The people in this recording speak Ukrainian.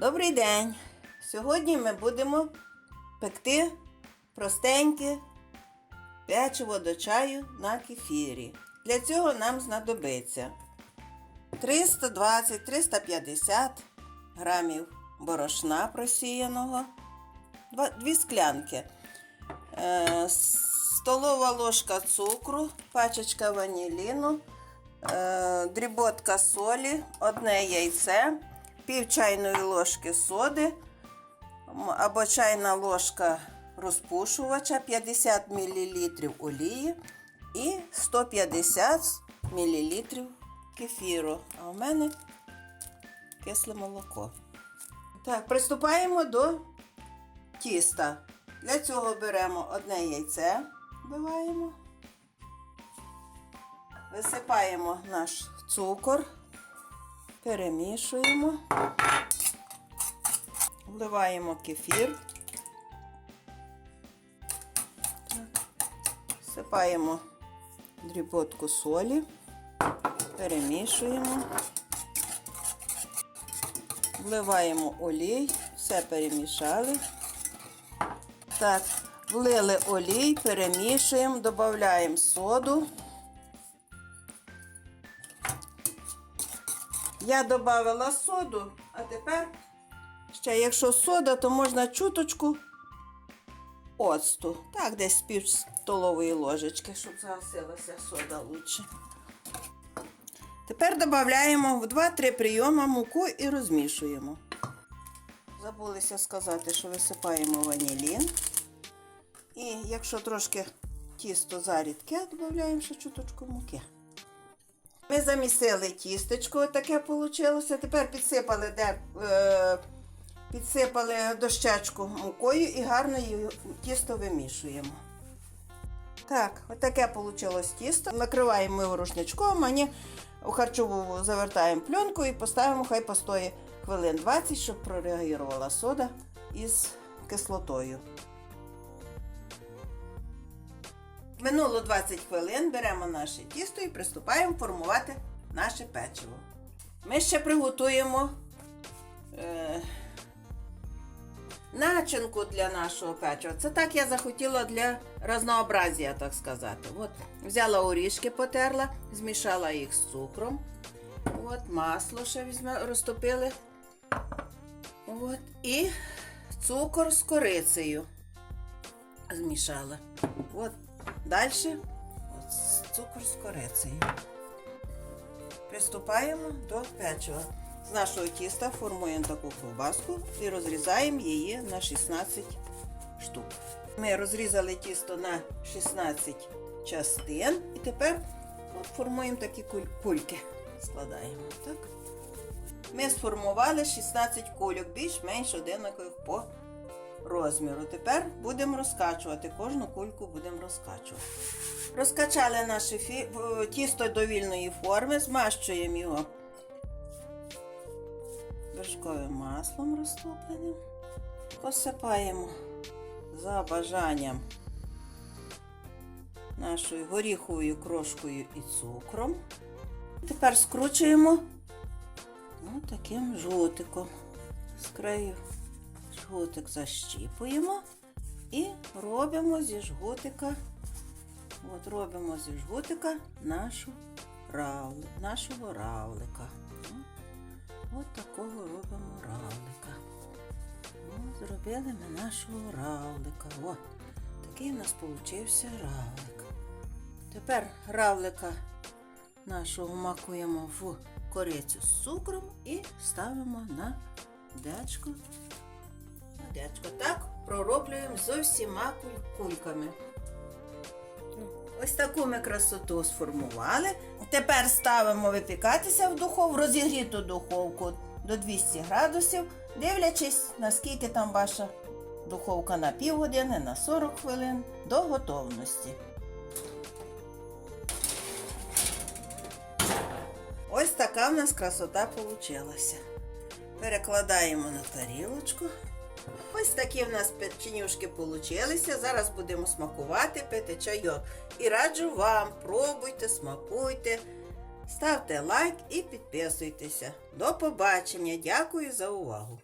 Добрий день! Сьогодні ми будемо пекти простеньке печиво до чаю на кефірі. Для цього нам знадобиться 320-350 грамів борошна просіяного, 2 склянки, е, столова ложка цукру, пачечка ваніліну, е, дріботка солі, одне яйце, пів чайної ложки соди або чайна ложка розпушувача, 50 мл олії і 150 мл кефіру. А у мене кисле молоко. Так, приступаємо до тіста. Для цього беремо одне яйце, вбиваємо, висипаємо наш цукор, перемішуємо, вливаємо кефір, всипаємо дріботку солі, перемішуємо, вливаємо олій, все перемішали. Так, влили олій, перемішуємо, додаємо соду. Я додала соду, а тепер ще, якщо сода, то можна чуточку оцту. Так, десь пів столової ложечки, щоб загасилася сода лучше. Тепер додаємо в 2-3 прийоми муку і розмішуємо. Забулися сказати, що висипаємо ванілін. І якщо трошки тісто зарідке, додаємо ще чуточку муки. Ми замісили тістечко, таке вийшло. Тепер підсипали, де, е, підсипали дощечку мукою і гарно її тісто вимішуємо. Так, отаке вийшло тісто. Накриваємо його рушничком, а ні, у харчову завертаємо пленку і поставимо, хай постоїть хвилин 20, щоб прореагувала сода із кислотою. Минуло 20 хвилин, беремо наше тісто і приступаємо формувати наше печиво. Ми ще приготуємо е, начинку для нашого печива. Це так я захотіла для разнообразія, так сказати. От, взяла орішки, потерла, змішала їх з цукром. От, масло ще візьме, розтопили. От, і цукор з корицею змішала. От, далі цукор з корицею. Приступаємо до печива. З нашого тіста формуємо таку ковбаску і розрізаємо її на 16 штук. Ми розрізали тісто на 16 частин і тепер формуємо такі кульки. Складаємо. Так. Ми сформували 16 кульок, більш-менш одинакових по розміру. Тепер будемо розкачувати. Кожну кульку будемо розкачувати. Розкачали наше фі- тісто до вільної форми, змащуємо його вершковим маслом розтопленим. Посипаємо за бажанням нашою горіховою крошкою і цукром. Тепер скручуємо ну, таким жгутиком. З краю жгутик защіпуємо і робимо зі жгутика, от робимо зі жгутика нашу равли, нашого равлика. От такого робимо равлика. О, зробили ми нашого равлика. О, такий у нас получився равлик. Тепер равлика нашого макуємо в корицю з цукром і ставимо на дечко. На. Так пророблюємо з усіма кульками. Ось таку ми красоту сформували. Тепер ставимо випікатися в духову, в розігріту духовку до 200 градусів, дивлячись, наскільки там ваша духовка на півгодини, на 40 хвилин до готовності. Ось така в нас красота вийшла. Перекладаємо на тарілочку. Ось такі в нас печенюшки получилися. Зараз будемо смакувати, пити чайок. І раджу вам, пробуйте, смакуйте, ставте лайк і підписуйтеся. До побачення. Дякую за увагу!